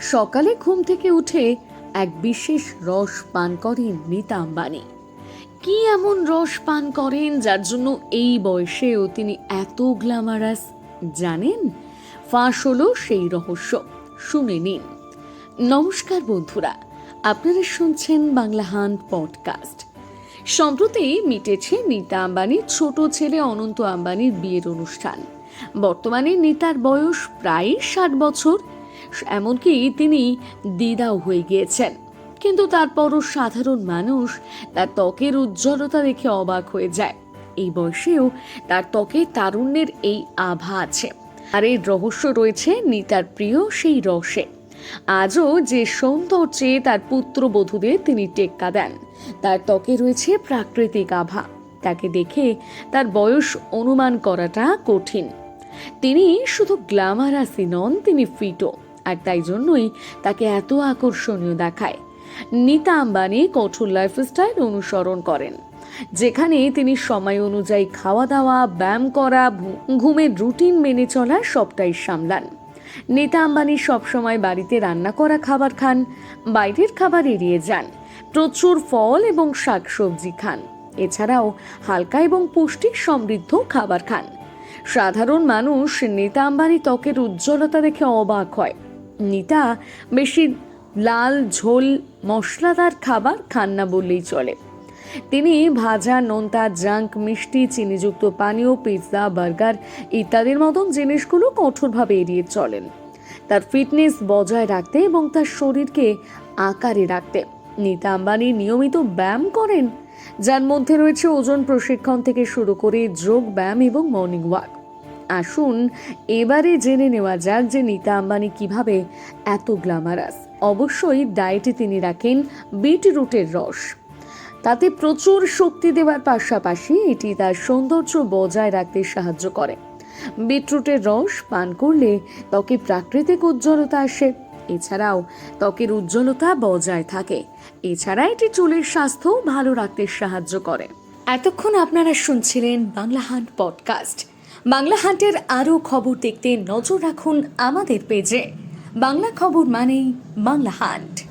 সকালে ঘুম থেকে উঠে এক বিশেষ রস পান করেন নীতা আম্বানি। কি এমন রস পান করেন যার জন্য এই বয়সেও তিনি এত গ্ল্যামারাস জানেন? ফাঁস হলো সেই রহস্য। শুনে নিন। নমস্কার বন্ধুরা, আপনারা শুনছেন বাংলা হান পডকাস্ট। সম্প্রতি মিটেছে নীতা আম্বানির ছোট ছেলে অনন্ত আম্বানির বিয়ের অনুষ্ঠান। বর্তমানে নীতার বয়স প্রায় ষাট বছর। এমনকি তিনি দিদাও হয়ে গিয়েছেন। কিন্তু তারপরও সাধারণ মানুষ তার ত্বকের উজ্জ্বলতা দেখে অবাক হয়ে যায়। এই বয়সেও তার ত্বকে তারুণ্যের এই আভা আছে। আর এর রহস্য রয়েছে নিতার প্রিয় সেই রসে। আজও যে সৌন্দর্যে তার পুত্র পুত্রবধূদের তিনি টেক্কা দেন, তার ত্বকে রয়েছে প্রাকৃতিক আভা। তাকে দেখে তার বয়স অনুমান করাটা কঠিন। তিনি শুধু গ্ল্যামারাসই নন, তিনি ফিটও। আর তাই জন্যই তাকে এত আকর্ষণীয় দেখায়। নিতা আম্বানি কঠোর লাইফস্টাইল অনুসরণ করেন, যেখানে তিনি সময় অনুযায়ী খাওয়া দাওয়া ব্যায়াম করা ঘুমের রুটিন মেনে চলা সবটাই সামলান। নেতা আম্বানি সবসময় বাড়িতে রান্না করা খাবার খান, বাইরের খাবার এড়িয়ে যান, প্রচুর ফল এবং শাকসবজি খান। এছাড়াও হালকা এবং পুষ্টি সমৃদ্ধ খাবার খান। সাধারণ মানুষ নেতা আম্বানি ত্বকের উজ্জ্বলতা দেখে অবাক হয়। নিতা বেশি লাল, ঝোল, মশলাদার খাবার খান না বললেই চলে। তিনি ভাজা, নোনতা, জাঙ্ক, মিষ্টি, চিনিযুক্ত পানীয়, পিৎজা, বার্গার ইত্যাদির মতন জিনিসগুলো কঠোরভাবে এড়িয়ে চলেন। তার ফিটনেস বজায় রাখতে এবং তার শরীরকে আকারে রাখতে নীতা আম্বানি নিয়মিত ব্যায়াম করেন, যার মধ্যে রয়েছে ওজন প্রশিক্ষণ থেকে শুরু করে যোগ ব্যায়াম এবং মর্নিং ওয়াক। আসুন, এবারে জেনে নেওয়া যাক যে নীতা আম্বানি কীভাবে এত গ্ল্যামারাস অবশ্যই ডায়েটে তিনি রাখেন বিট রুটের রস। তাতে প্রচুর শক্তি দেওয়ার পাশাপাশি এটি তার সৌন্দর্য বজায় রাখতে সাহায্য করে। বিটরুটের রস পান করলে ত্বকে প্রাকৃতিক উজ্জ্বলতা আসে। এছাড়াও ত্বকের উজ্জ্বলতা বজায় থাকে। এছাড়া এটি চুলের স্বাস্থ্য ভালো রাখতে সাহায্য করে। এতক্ষণ আপনারা শুনছিলেন বাংলা হান্ট পডকাস্ট বাংলা হাটের আরও খবর দেখতে নজর রাখুন আমাদের পেজে। বাংলা খবর মানেই বাংলা হান্ট